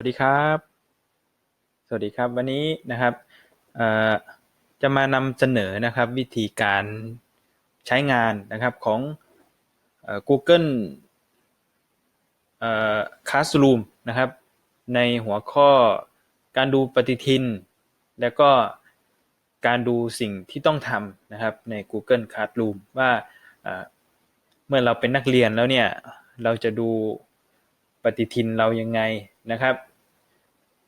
สวัสดีครับ สวัสดีครับ วันนี้นะครับจะมานำเสนอนะครับวิธีการใช้งานนะครับของอ Google เอ่อ Classroom นะครับในหัวข้อการดูปฏิทิน แล้วก็การดูสิ่งที่ต้องทำนะครับใน Google Classroom ว่าเอ่อเมื่อเราเป็นนักเรียนแล้วเนี่ยเราจะดูปฏิทินเรายังไงนะครับ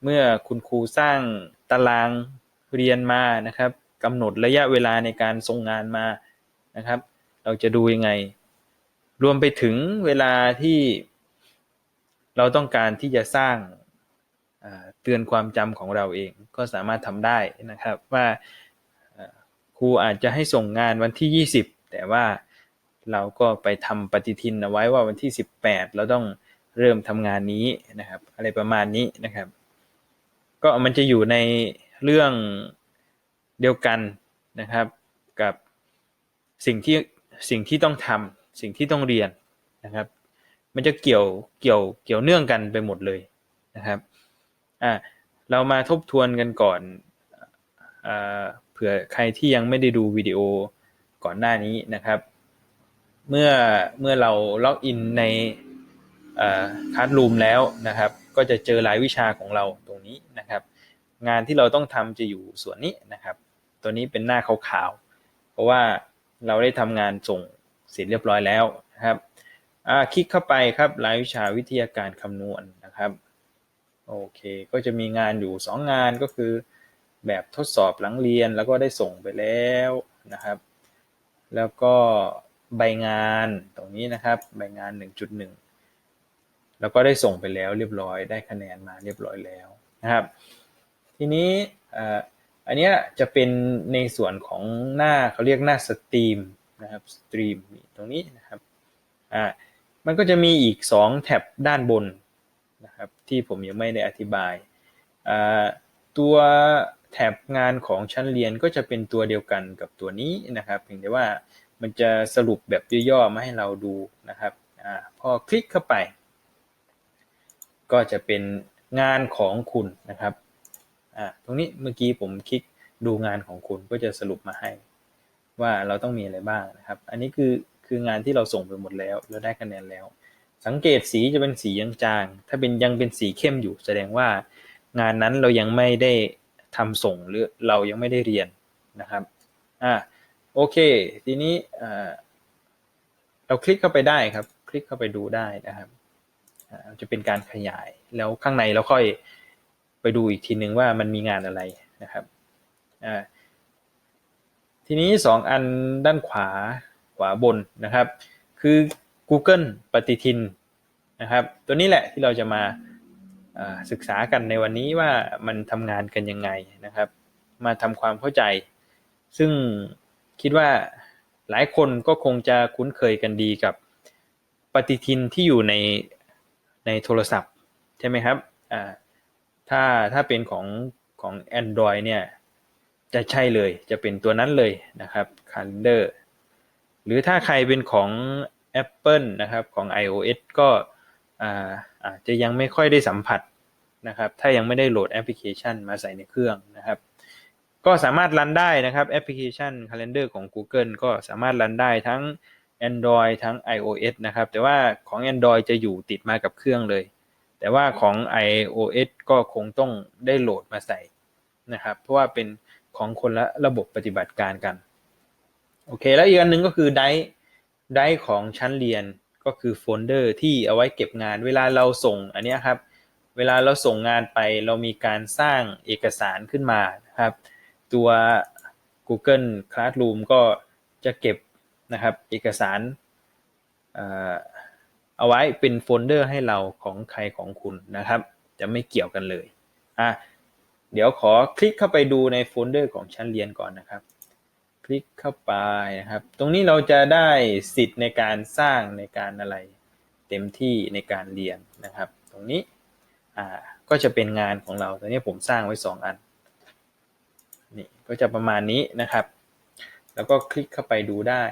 เมื่อคุณครูสร้างตารางเรียนมานะครับกำหนดระยะเวลาในการส่งงานมานะครับ เราจะดูยังไง รวมไปถึงเวลาที่เราต้องการที่จะสร้างเตือนความจำของเราเองก็สามารถทำได้นะครับว่าอ่าครูอาจจะให้ส่งงานวันที่ 20 แต่ว่าเราก็ไปทำปฏิทินเอาไว้ว่าวันที่ 18 เราต้องเริ่มทำงานนี้นะครับ อะไรประมาณนี้นะครับ ก็มันจะอยู่ในเรื่องเดียวกันนะครับ กับสิ่งที่สิ่งที่ต้องทำสิ่งที่ต้องเรียนนะครับ มันจะเกี่ยวเกี่ยวเกี่ยวเนื่องกันไปหมดเลยนะครับอ่าเรามาทบทวนกันก่อนอ่าเผื่อใครที่ยังไม่ได้ดูวิดีโอก่อนหน้านี้นะครับ เมื่อเมื่อเราล็อกอินในคัสรูมแล้วนะครับ ก็จะเจอรายวิชาของเราตรงนี้นะครับ งานที่เราต้องทำจะอยู่ส่วนนี้นะครับ ตัวนี้เป็นหน้าขาวๆเพราะว่าเราได้ทำงานส่งเสร็จเรียบร้อยแล้วนะครับคลิกเข้าไปครับรายวิชาวิทยาการคำนวณนะครับโอเคก็จะมีงานอยู่ 2 งานก็คือ แบบทดสอบหลังเรียนแล้วก็ได้ส่งไปแล้วนะครับ แล้วก็ใบงานตรงนี้นะครับใบงาน 1.1 แล้วก็ได้ส่งไปแล้วเรียบร้อยได้คะแนนมาเรียบร้อยแล้วนะครับ ทีนี้อันนี้จะเป็นในส่วนของหน้าเขาเรียกหน้าสตรีมนะครับสตรีมตรงนี้นะครับอ่ามันก็จะมีอีก 2 แท็บด้านบนนะครับที่ผมยังไม่ได้อธิบายอ่าตัวแท็บงานของชั้นเรียนก็จะเป็นตัวเดียวกันกับตัวนี้นะครับเพียงแต่ว่ามันจะสรุปแบบย่อๆมาให้เราดูนะครับอพอคลิกเข้าไป ก็จะเป็นงานของคุณนะครับ อ่าตรงนี้เมื่อกี้ผมคลิกดูงานของคุณก็จะสรุปมาให้ ว่าเราต้องมีอะไรบ้างนะครับ อันนี้คือคืองานที่เราส่งไปหมดแล้วเราได้คะแนนแล้ว สังเกตสีจะเป็นสียังจาง ถ้าเป็นยังเป็นสีเข้มอยู่ แสดงว่างานนั้นเรายังไม่ได้ทำส่งหรือเรายังไม่ได้เรียนนะครับอ่าโอเค ทีนี้เราคลิกเข้าไปได้ครับ คลิกเข้าไปดูได้นะครับจะเป็นการขยายแล้วข้างในเราค่อย ไปดูอีกทีนึงว่ามันมีงานอะไรนะครับทีนี้ 2 อันด้านขวาขวาบนนะครับ คือ Google ปฏิทินนะครับ ตัวนี้แหละที่เราจะมาศึกษากันในวันนี้ว่ามันทำงานกันยังไงนะครับ มาทำความเข้าใจ ซึ่งคิดว่าหลายคนก็คงจะคุ้นเคยกันดีกับปฏิทินที่อยู่ในในโทรศัพท์ใช่ไหมครับอ่า ถ้าถ้าเป็นของของ Android เนี่ย จะใช่เลยจะเป็นตัวนั้นเลยนะครับ Calendar หรือถ้าใครเป็นของ Apple นะครับของ iOS ก็อาจจะยังไม่ค่อยได้สัมผัสนะครับ ถ้ายังไม่ได้โหลดแอปพลิเคชันมาใส่ในเครื่องนะครับ ก็สามารถรันได้นะครับแอปพลิเคชัน Calendar ของ Google ก็สามารถรันได้ทั้ง Android ทั้ง iOS นะครับ แต่ว่าของ Android จะอยู่ติดมากับเครื่องเลย แต่ว่าของ iOS ก็คงต้องได้โหลดมาใส่นะครับ เพราะว่าเป็นของคนละระบบปฏิบัติการกัน โอเค แล้วอีกอันหนึ่งก็คือไดไดของชั้นเรียนก็คือโฟลเดอร์ที่เอาไว้เก็บงาน เวลาเราส่งอันนี้ครับ เวลาเราส่งงานไปเรามีการสร้างเอกสารขึ้นมานะครับ ตัว Google Classroom ก็จะเก็บนะครับ เอกสาร เอาไว้เป็นโฟลเดอร์ให้เราของใครของคุณนะครับ จะไม่เกี่ยวกันเลยอะเดี๋ยวขอคลิกเข้าไปดูในโฟลเดอร์ของชั้นเรียนก่อนนะครับ คลิกเข้าไปนะครับ ตรงนี้เราจะได้สิทธิ์ในการสร้างในการอะไร เต็มที่ในการเรียนนะครับ ตรงนี้อ่าก็จะเป็นงานของเราตอนนี้ผมสร้างไว้ 2 อันนี่ก็จะประมาณนี้นะครับ แล้วก็คลิกเข้าไปดูได้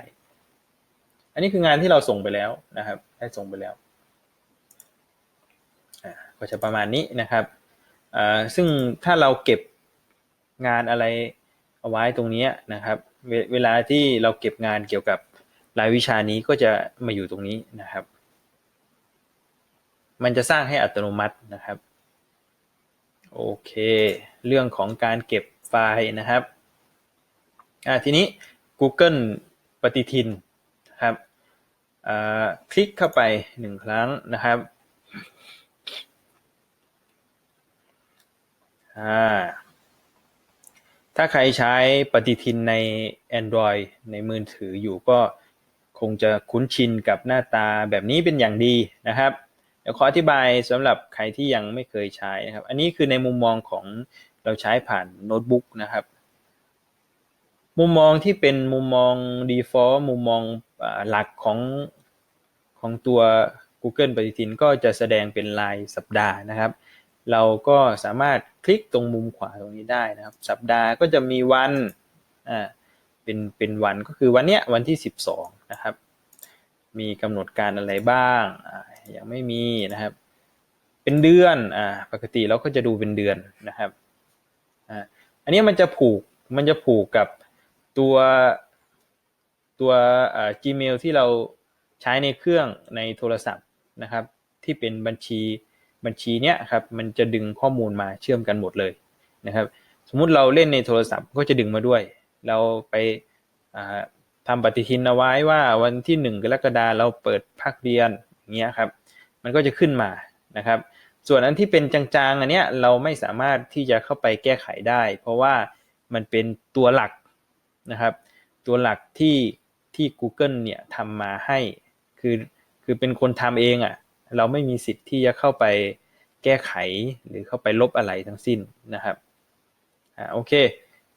อันนี้คืองานที่เราส่งไปแล้วนะครับ ได้ส่งไปแล้วก็จะประมาณนี้นะครับอ่าซึ่งถ้าเราเก็บงานอะไรเอาไว้ตรงนี้นะครับเวเวลาที่เราเก็บงานเกี่ยวกับรายวิชานี้ก็จะมาอยู่ตรงนี้นะครับ มันจะสร้างให้อัตโนมัตินะครับ โอเค เรื่องของการเก็บไฟล์นะครับอ่าทีนี้ Google ปฏิทินนะครับ คลิกเข้าไปหนึ่งครั้งนะครับถ้าใครใช้ปฏิทินใน Android ในมือถืออยู่ก็คงจะคุ้นชินกับหน้าตาแบบนี้เป็นอย่างดีนะครับ เดี๋ยวขออธิบายสำหรับใครที่ยังไม่เคยใช้นะครับ อันนี้คือในมุมมองของเราใช้ผ่านโน้ตบุ๊กนะครับ มุมมองที่เป็นมุมมอง default มุมมอง หลักของของตัว Google ปฏิทินก็จะแสดงเป็นรายสัปดาห์นะครับ เราก็สามารถคลิกตรงมุมขวาตรงนี้ได้นะครับ สัปดาห์ก็จะมีวันอ่าเป็นเป็นวันก็คือวันเนี้ยวันที่ 12นะครับ มีกำหนดการอะไรบ้างอ่ายังไม่มีนะครับ เป็นเดือนอ่าปกติเราก็จะดูเป็นเดือนนะครับอ่าอันนี้มันจะผูกมันจะผูกกับตัว ตัว Gmail ที่เราใช้ในเครื่องในโทรศัพท์นะครับ ที่เป็นบัญชีบัญชีเนี้ยครับมันจะดึงข้อมูลมาเชื่อมกันหมดเลยนะครับ สมมุติเราเล่นในโทรศัพท์ก็จะดึงมาด้วย เราไปอ่าทำปฏิทินเอาไว้ว่าวันที่หนึ่งกรกฎาเราเปิดภาคเรียนอย่างเงี้ยครับ มันก็จะขึ้นมานะครับ ส่วนอันที่เป็นจางๆอันเนี้ยเราไม่สามารถที่จะเข้าไปแก้ไขได้ เพราะว่ามันเป็นตัวหลักนะครับ ตัวหลักที่ ที่ Google เนี่ยทำมาให้ คือคือเป็นคนทำเองอะ่ะ เราไม่มีสิทธิ์ที่จะเข้าไปแก้ไขหรือเข้าไปลบอะไรทั้งสิ้นนะครับอ่าโอเค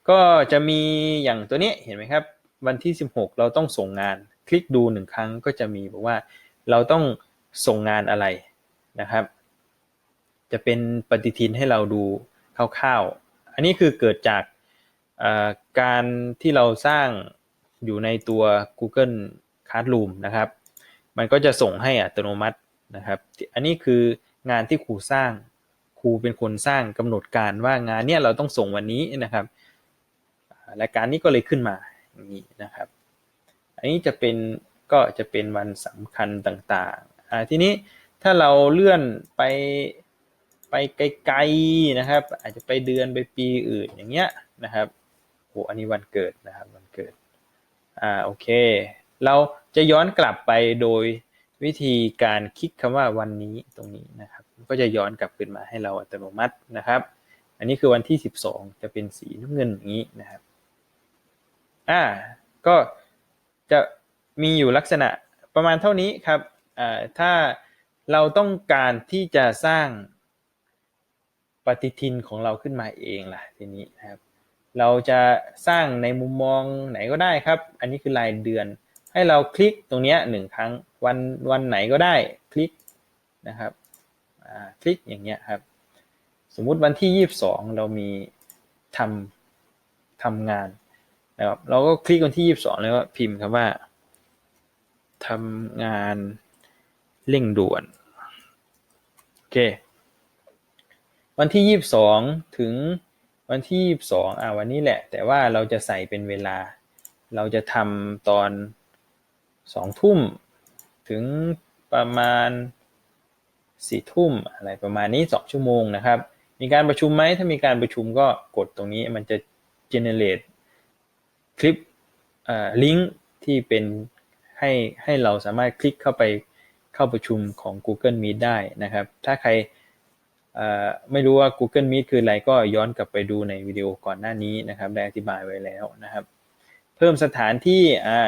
ก็จะมีอย่างตัวนี้เห็นไหมครับ วันที่ 16 เราต้องส่งงาน คลิกดูหนึ่งครั้งก็จะมีบอกว่าเราต้องส่งงานอะไรนะครับ จะเป็นปฏิทินให้เราดูคร่าวๆ อันนี้คือเกิดจากการที่เราสร้าง อยู่ในตัว Google Classroom นะครับ มันก็จะส่งให้อัตโนมัตินะครับ อันนี้คืองานที่ครูสร้าง ครูเป็นคนสร้างกำหนดการว่างานเนี้ยเราต้องส่งวันนี้นะครับรายการนี้ก็เลยขึ้นมาอย่างนี้นะครับ อันนี้จะเป็นก็จะเป็นวันสำคัญต่างๆทีนี้ถ้าเราเลื่อนไปไปไกลๆนะครับ อาจจะไปเดือนไปปีอื่นอย่างเงี้ยนะครับโอ้อันนี้วันเกิดนะครับวันเกิด อ่าโอเค เราจะย้อนกลับไปโดยวิธีการคลิกคำว่าวันนี้ตรงนี้นะครับ ก็จะย้อนกลับขึ้นมาให้เราอัตโนมัตินะครับ อันนี้คือวันที่ 12 จะเป็นสีน้ำเงินอย่างนี้นะครับอ่าก็จะมีอยู่ลักษณะประมาณเท่านี้ครับอ่าถ้าเราต้องการที่จะสร้างปฏิทินของเราขึ้นมาเองล่ะทีนี้นะครับ เราจะสร้างในมุมมองไหนก็ได้ครับ อันนี้คือรายเดือน ให้เราคลิกตรงนี้หนึ่งครั้งวันวันไหนก็ได้คลิกนะครับคลิกอย่างเงี้ยครับ สมมุติวันที่ 22 เรามีทำทำงานนะครับเราก็คลิกวันที่ 22 แล้วก็พิมพ์คำว่าทำงานเร่งด่วนโอเควันที่ 22 ถึง วันที่22อ่าวันนี้แหละ แต่ว่าเราจะใส่เป็นเวลา เราจะทำตอน2ทุ่มถึงประมาณ4ทุ่มอะไรประมาณนี้2ชั่วโมงนะครับ มีการประชุมไหมถ้ามีการประชุมก็กดตรงนี้มันจะ generate คลิปลิงก์ที่เป็นให้ให้เราสามารถคลิกเข้าไปเข้าประชุมของ Google Meet ได้นะครับ ถ้าใคร ไม่รู้ว่า Google Meet คืออะไรก็ย้อนกลับไปดูในวิดีโอก่อนหน้านี้นะครับได้อธิบายไว้แล้วนะครับ เพิ่มสถานที่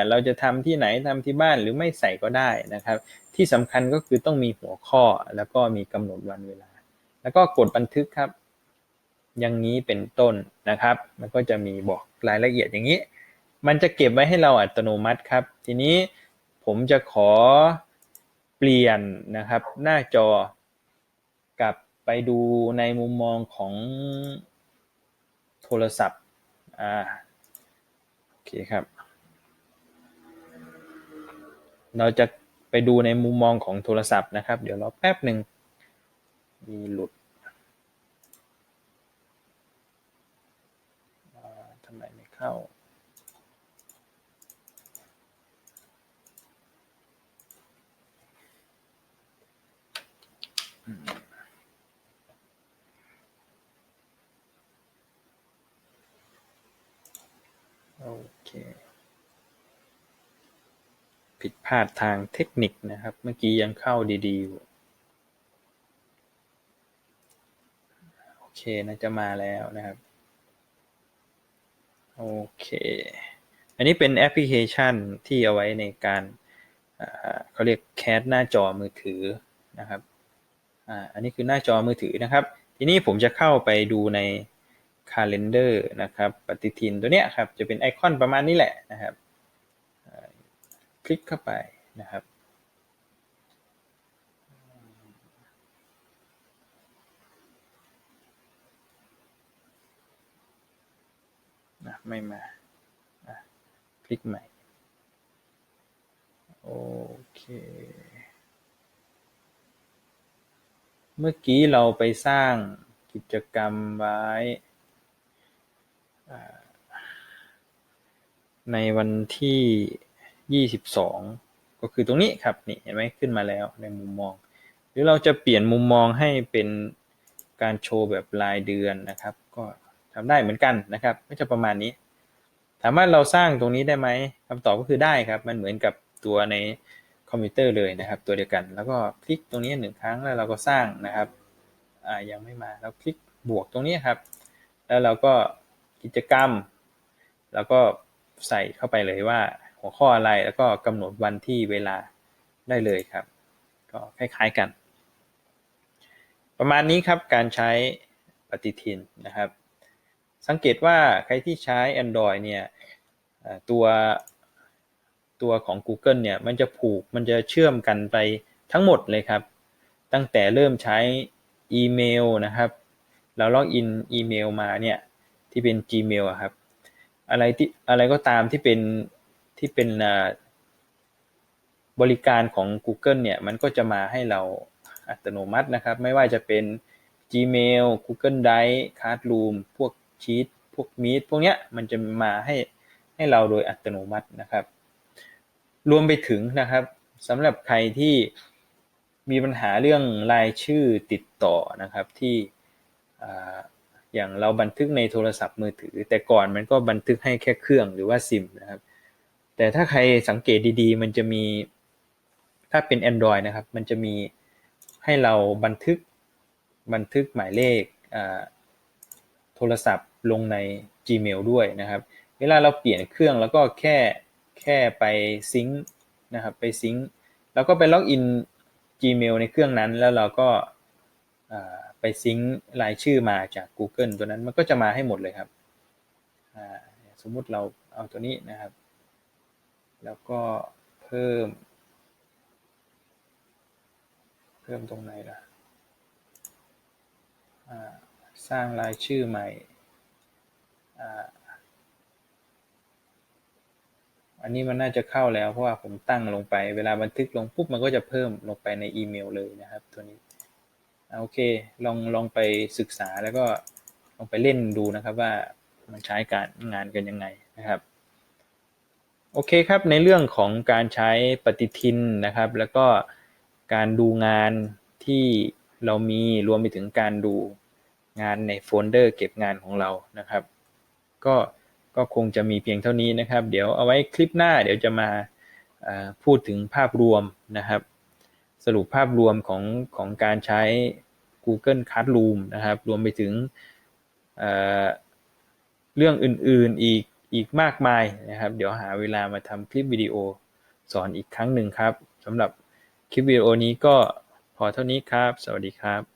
เราจะทำที่ไหนทำที่บ้านหรือไม่ใส่ก็ได้นะครับ ที่สำคัญก็คือต้องมีหัวข้อแล้วก็มีกำหนดวันเวลา แล้วก็กดบันทึกครับ อย่างนี้เป็นต้นนะครับมันก็จะมีบอกรายละเอียดอย่างนี้ มันจะเก็บไว้ให้เราอัตโนมัติครับ ทีนี้ผมจะขอเปลี่ยนนะครับหน้าจอ ไปดูในมุมมองของโทรศัพท์ อ่า โอเคครับ เราจะไปดูในมุมมองของโทรศัพท์นะครับ เดี๋ยวรอแป๊บหนึ่ง มีหลุดทำไมไม่เข้า โอเค ผิดพ ลาดทางเทคนิคนะครับ เมื่อกี้ยังเข้าดี ๆ อยู่ โอเคน่าจะมาแล้วนะครับ โอเค อันนี้เป็นแอปพลิเคชันที่เอาไว้ในการเขาเรียกแคสหน้าจอมือถือนะครับอ,อันนี้คือหน้าจอมือถือนะครับ ทีนี้ผมจะเข้าไปดูใน Calendar นะครับ ปฏิทินตัวเนี้ยครับ จะเป็นไอคอนประมาณนี้แหละนะครับ คลิกเข้าไปนะครับนะไม่มาอะคลิกใหม่ โอเค เมื่อกี้เราไปสร้างกิจกรรมไว้ในวันที่ 22ก็คือตรงนี้ครับนี่เห็นไหมขึ้นมาแล้วในมุมมอง หรือเราจะเปลี่ยนมุมมองให้เป็นการโชว์แบบรายเดือนนะครับ ก็ทำได้เหมือนกันนะครับก็จะประมาณนี้ ถามว่าเราสร้างตรงนี้ได้ไหมคำตอบก็คือได้ครับ มันเหมือนกับตัวในคอมพิวเตอร์เลยนะครับ ตัวเดียวกัน แล้วก็คลิกตรงนี้หนึ่งครั้งแล้วเราก็สร้างนะครับอ่ายังไม่มาเราคลิกบวกตรงนี้ครับ แล้วเราก็กิจกรรม แล้วก็ใส่เข้าไปเลยว่า หัวข้ออะไรแล้วก็กำหนดวันที่เวลาได้เลยครับ ก็คล้ายๆกัน ประมาณนี้ครับการใช้ปฏิทินนะครับ สังเกตว่าใครที่ใช้ Android เนี่ยตัวตัวของ Google เนี่ยมันจะผูกมันจะเชื่อมกันไปทั้งหมดเลยครับ ตั้งแต่เริ่มใช้อีเมลนะครับ เราล็อกอินอีเมลมาเนี่ยที่เป็น Gmail อะครับ อะไรที่อะไรก็ตามที่เป็น ที่เป็นบริการของ Google เนี่ย มันก็จะมาให้เราอัตโนมัตินะครับ ไม่ว่าจะเป็น Gmail Google Drive Classroom พวก Sheet พวก Meet พวกเนี้ยมันจะมาให้ให้เราโดยอัตโนมัตินะครับ รวมไปถึงนะครับสำหรับใครที่มีปัญหาเรื่องรายชื่อติดต่อนะครับที่อย่างเราบันทึกในโทรศัพท์มือถือ แต่ก่อนมันก็บันทึกให้แค่เครื่องหรือว่าซิมนะครับ แต่ถ้าใครสังเกตดีๆ มันจะมี ถ้าเป็น Android นะครับ มันจะมีให้เราบันทึกบันทึกหมายเลขโทรศัพท์ลงใน Gmail ด้วยนะครับ เวลาเราเปลี่ยนเครื่องแล้วก็แค่แค่ไปซิงค์นะครับไปซิงค์แล้วก็ไปล็อกอิน Gmail ในเครื่องนั้นแล้วเราก็ไปซิงค์รายชื่อมาจาก Google ตัวนั้นมันก็จะมาให้หมดเลยครับสมมุติเราเอาตัวนี้นะครับ แล้วก็เพิ่ม เพิ่มตรงไหนล่ะสร้างรายชื่อใหม่ อันนี้มันน่าจะเข้าแล้วเพราะว่าผมตั้งลงไป เวลาบันทึกลงปุ๊บมันก็จะเพิ่มลงไปในอีเมลเลยนะครับตัวนี้โอเค ลองลองไปศึกษาแล้วก็ลองไปเล่นดูนะครับว่ามันใช้การงานกันยังไงนะครับ โอเคครับ ในเรื่องของการใช้ปฏิทินนะครับ แล้วก็การดูงานที่เรามีรวมไปถึงการดูงานในโฟลเดอร์เก็บงานของเรานะครับ ก็ก็คงจะมีเพียงเท่านี้นะครับ เดี๋ยวเอาไว้คลิปหน้าเดี๋ยวจะมาพูดถึงภาพรวมนะครับ สรุปภาพรวมของของการใช้ Google Classroom นะครับ รวมไปถึงเอ่อเรื่องอื่นๆอีก อีกมากมายนะครับ เดี๋ยวหาเวลามาทำคลิปวิดีโอสอนอีกครั้งหนึ่งครับสำหรับคลิปวิดีโอนี้ก็พอเท่านี้ครับ สวัสดีครับ